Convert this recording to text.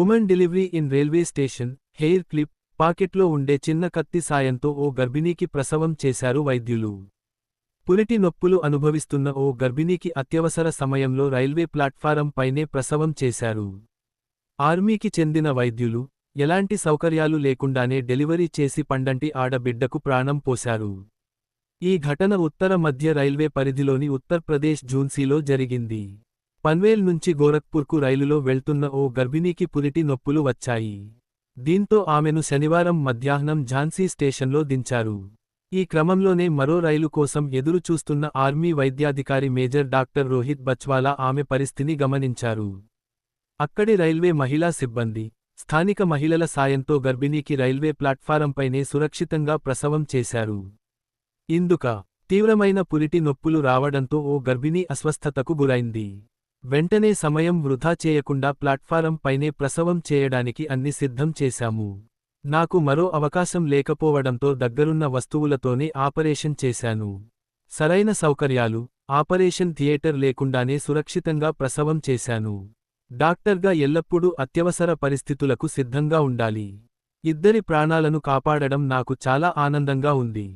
Women delivery in railway station hair clip పాకెట్లో ఉండే చిన్న కత్తి సాయంతో ఓ గర్భిణీకి ప్రసవం చేశారు వైద్యులు. పురిటి నొప్పులు అనుభవిస్తున్న ఓ గర్భిణీకి అత్యవసర సమయంలో రైల్వే ప్లాట్ఫారం పైనే ప్రసవం చేశారు. ఆర్మీకి చెందిన వైద్యులు ఎలాంటి సౌకర్యాలు లేకుండానే డెలివరీ చేసి పండంటి ఆడబిడ్డకు ప్రాణం పోశారు. ఈ ఘటన ఉత్తర మధ్య రైల్వే పరిధిలోని ఉత్తర్ప్రదేశ్ జూన్సీలో జరిగింది. పన్వేల్ నుంచి గోరఖ్పూర్కు రైలులో వెళ్తున్న ఓ గర్భిణీకి పురిటి నొప్పులు వచ్చాయి. దీంతో ఆమెను శనివారం మధ్యాహ్నం ఝాన్సీ స్టేషన్లో దించారు. ఈ క్రమంలోనే మరో రైలు కోసం ఎదురు చూస్తున్న ఆర్మీ వైద్యాధికారి మేజర్ డాక్టర్ రోహిత్ బచ్వాలా ఆమె పరిస్థితిని గమనించారు. అక్కడి రైల్వే మహిళా సిబ్బంది స్థానిక మహిళల సాయంతో గర్భిణీకి రైల్వే ప్లాట్ఫారంపైనే సురక్షితంగా ప్రసవం చేశారు. ఇందుక తీవ్రమైన పురిటి నొప్పులు రావడంతో ఓ గర్భిణీ అస్వస్థతకు గురైంది. వెంటనే సమయం వృధా చేయకుండా ప్లాట్ఫారం పైనే ప్రసవం చేయడానికి అన్ని సిద్ధం చేశాము. నాకు మరో అవకాశం లేకపోవడంతో దగ్గరున్న వస్తువులతోనే ఆపరేషన్ చేశాను. సరైన సౌకర్యాలు ఆపరేషన్ థియేటర్ లేకుండానే సురక్షితంగా ప్రసవం చేశాను. డాక్టర్గా ఎల్లప్పుడూ అత్యవసర పరిస్థితులకు సిద్ధంగా ఉండాలి. ఇద్దరి ప్రాణాలను కాపాడడం నాకు చాలా ఆనందంగా ఉంది.